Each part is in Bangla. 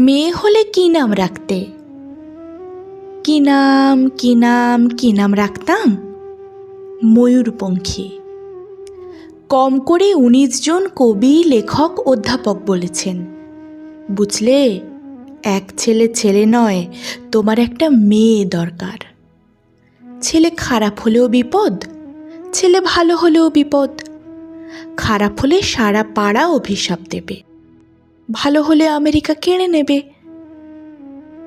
মেয়ে হলে কি নাম রাখতে? কি নাম কি নাম কি নাম রাখতাম? ময়ূরপঙ্খী। কম করে উনিশ জন কবি, লেখক, অধ্যাপক বলেছেন। বুঝলে, এক ছেলে ছেলে নয়, তোমার একটা মেয়ে দরকার। ছেলে খারাপ হলেও বিপদ, ছেলে ভালো হলেও বিপদ। খারাপ হলে সারা পাড়া অভিশাপ দেবে। ভালো হলে আমেরিকা কেড়ে নেবে।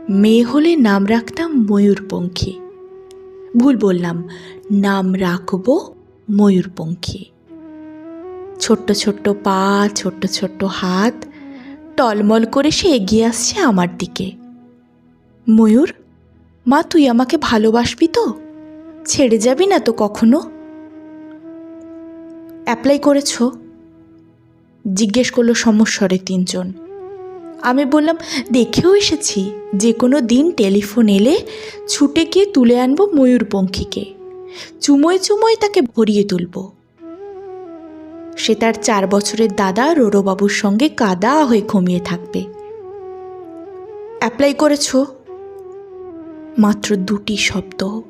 মেয়ে হলে নাম রাখতাম ময়ূরপঙ্খী। ভুল বললাম, নাম রাখব ময়ূরপঙ্খী। ছোট্ট ছোট্ট পা, ছোট্ট ছোট্ট হাত, টলমল করে সে এগিয়ে আসছে আমার দিকে। ময়ূর, মা, তুই আমাকে ভালোবাসবি তো? ছেড়ে যাবি না তো কখনো? অ্যাপ্লাই করেছ। জিজ্ঞেস করল সমস্বরে তিনজন। আমি বললাম, দেখেও এসেছি যে কোনো দিন টেলিফোন এলে ছুটে গিয়ে তুলে আনব ময়ূরপঙ্খীকে। চুমোয় চুমোয় তাকে ভরিয়ে তুলব। সে তার চার বছরের দাদা রোরবাবুর সঙ্গে কাদা হয়ে ঘুমিয়ে থাকবে। অ্যাপ্লাই করেছ? মাত্র দুটি শব্দ।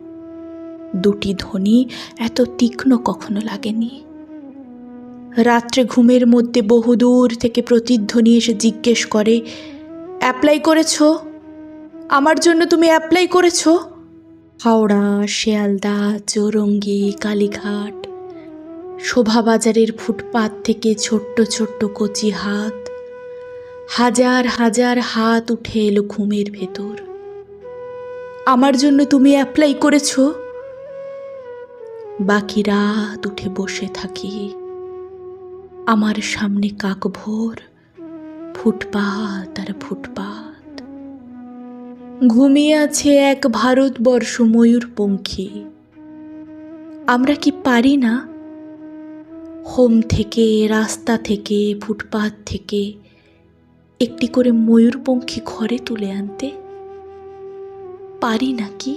দুটি ধ্বনি এত তীক্ষ্ণ কখনো লাগেনি। রাত্রে ঘুমের মধ্যে বহুদূর থেকে প্রতিধ্বনি এসে জিজ্ঞেস করে, অ্যাপ্লাই করেছ? আমার জন্য তুমি অ্যাপ্লাই করেছ? হাওড়া, শিয়ালদা, চৌরঙ্গি, কালীঘাট, শোভাবাজারের ফুটপাত থেকে ছোট্ট ছোট্ট কচি হাত হাজার হাজার হাত উঠে এলো ঘুমের ভেতর। আমার জন্য তুমি অ্যাপ্লাই করেছ? বাকি রাত উঠে বসে থাকি। আমার সামনে কাকভোর ফুটপাত আর ফুটপাত। ঘুমিয়ে আছে এক ভারতবর্ষ ময়ূরপঙ্খী আমরা কি পারি না? হোম থেকে, রাস্তা থেকে, ফুটপাত থেকে একটি করে ময়ূরপঙ্খী ঘরে তুলে আনতে? পারি নাকি